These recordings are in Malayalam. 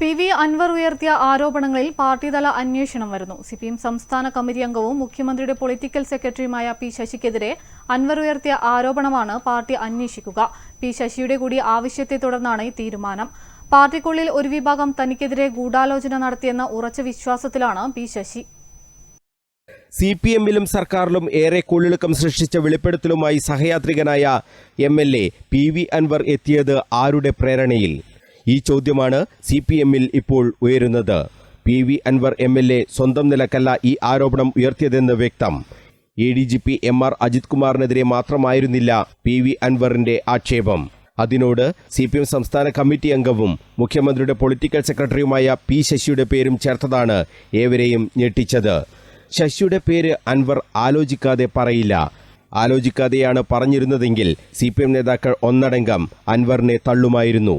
പി വി അൻവർ ഉയർത്തിയ ആരോപണങ്ങളിൽ പാർട്ടിതല അന്വേഷണം വരുന്നു. സിപിഎം സംസ്ഥാന കമ്മിറ്റി അംഗവും മുഖ്യമന്ത്രിയുടെ പൊളിറ്റിക്കൽ സെക്രട്ടറിയുമായ പി ശശിക്കെതിരെ അൻവർ ഉയർത്തിയ ആരോപണമാണ് പാർട്ടി അന്വേഷിക്കുക. പി ശശിയുടെ കൂടി ആവശ്യത്തെ തുടർന്നാണ് ഈ തീരുമാനം. പാർട്ടിക്കുള്ളിൽ ഒരു വിഭാഗം തനിക്കെതിരെ ഗൂഢാലോചന നടത്തിയെന്ന ഉറച്ച വിശ്വാസത്തിലാണ് പി ശശി. സി പി എമ്മിലും സർക്കാരിലും ഏറെ കൊള്ളിളുക്കം സൃഷ്ടിച്ച വെളിപ്പെടുത്തലുമായി സഹയാത്രികനായ M L A P V Anvar എത്തിയത് ആരുടെ പ്രേരണയിൽ? ഈ ചോദ്യമാണ് സി പി എമ്മിൽ ഇപ്പോൾ ഉയരുന്നത്. P V Anvar M L A സ്വന്തം നിലക്കല്ല ഈ ആരോപണം ഉയർത്തിയതെന്ന് വ്യക്തം. A D G P M R Ajith കുമാറിനെതിരെ മാത്രമായിരുന്നില്ല പി വി അൻവറിന്റെ ആക്ഷേപം. അതിനോട് സി പി എം സംസ്ഥാന കമ്മിറ്റി അംഗവും മുഖ്യമന്ത്രിയുടെ പൊളിറ്റിക്കൽ സെക്രട്ടറിയുമായ പി ശശിയുടെ പേരും ചേർത്തതാണ് ഏവരെയും ഞെട്ടിച്ചത്. ശശിയുടെ പേര് അൻവർ ആലോചിക്കാതെ പറയില്ല. ആലോചിക്കാതെയാണ് പറഞ്ഞിരുന്നതെങ്കിൽ സി പി എം നേതാക്കൾ ഒന്നടങ്കം അൻവറിനെ തള്ളുമായിരുന്നു.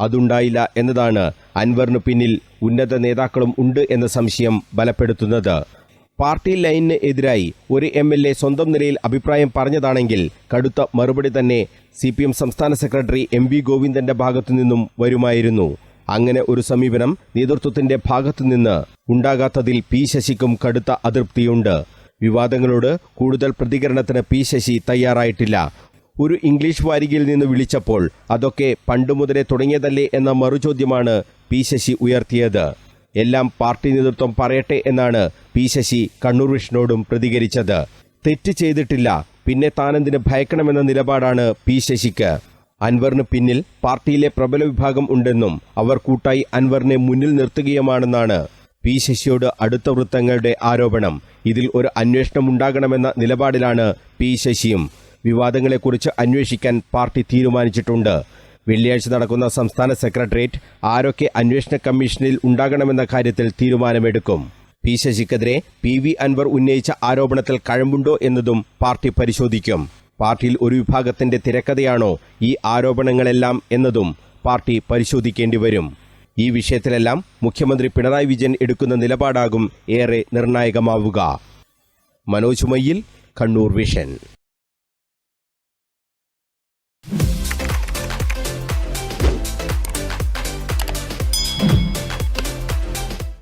അതുണ്ടായില്ല എന്നതാണ് അൻവറിന് പിന്നിൽ ഉന്നത നേതാക്കളും ഉണ്ട് എന്ന സംശയം ബലപ്പെടുത്തുന്നത്. പാർട്ടി ലൈനിന് എതിരായി ഒരു എം എൽ എ സ്വന്തം നിലയിൽ അഭിപ്രായം പറഞ്ഞതാണെങ്കിൽ കടുത്ത മറുപടി തന്നെ സി പി എം സംസ്ഥാന സെക്രട്ടറി എം വി ഗോവിന്ദന്റെ ഭാഗത്തു നിന്നും വരുമായിരുന്നു. അങ്ങനെ ഒരു സമീപനം നേതൃത്വത്തിന്റെ ഭാഗത്തുനിന്ന് ഉണ്ടാകാത്തതിൽ പി ശശിക്കും കടുത്ത അതൃപ്തിയുണ്ട്. വിവാദങ്ങളോട് കൂടുതൽ പ്രതികരണത്തിന് പി ശശി തയ്യാറായിട്ടില്ല. ഒരു ഇംഗ്ലീഷ് വാരികയിൽ നിന്ന് വിളിച്ചപ്പോൾ അതൊക്കെ പണ്ടുമുതലേ തുടങ്ങിയതല്ലേ എന്ന മറുചോദ്യമാണ് പി ശശി ഉയർത്തിയത്. എല്ലാം പാർട്ടി നേതൃത്വം പറയട്ടെ എന്നാണ് പി ശശി കണ്ണൂർ വിഷ്ണുവോടും പ്രതികരിച്ചത്. തെറ്റ് ചെയ്തിട്ടില്ല പിന്നെ താനെന്തിന് ഭയക്കണമെന്ന നിലപാടാണ് പി ശശിക്ക്. അൻവറിന് പിന്നിൽ പാർട്ടിയിലെ പ്രബല വിഭാഗം ഉണ്ടെന്നും അവർ കൂട്ടായി അൻവറിനെ മുന്നിൽ നിർത്തുകയുമാണെന്നാണ് പി ശശിയോട് അടുത്ത വൃത്തങ്ങളുടെ ആരോപണം. ഇതിൽ ഒരു അന്വേഷണം ഉണ്ടാകണമെന്ന നിലപാടിലാണ് പി ശശിയും. വിവാദങ്ങളെക്കുറിച്ച് അന്വേഷിക്കാൻ പാർട്ടി തീരുമാനിച്ചിട്ടുണ്ട്. വെള്ളിയാഴ്ച നടക്കുന്ന സംസ്ഥാന സെക്രട്ടേറിയറ്റ് ആരൊക്കെ അന്വേഷണ കമ്മീഷനിൽ ഉണ്ടാകണമെന്ന കാര്യത്തിൽ തീരുമാനമെടുക്കും. പി ശശിക്കെതിരെ പി വി അൻവർ ഉന്നയിച്ച ആരോപണത്തിൽ കഴമ്പുണ്ടോ എന്നതും പാർട്ടി പരിശോധിക്കും. പാർട്ടിയിൽ ഒരു വിഭാഗത്തിന്റെ തിരക്കഥയാണോ ഈ ആരോപണങ്ങളെല്ലാം എന്നതും പാർട്ടി പരിശോധിക്കേണ്ടി വരും. ഈ വിഷയത്തിലെല്ലാം മുഖ്യമന്ത്രി പിണറായി വിജയൻ എടുക്കുന്ന നിലപാടാകും ഏറെ നിർണായകമാവുക. മനോജ് മയ്യിൽ കണ്ണൂർ വിഷൻ.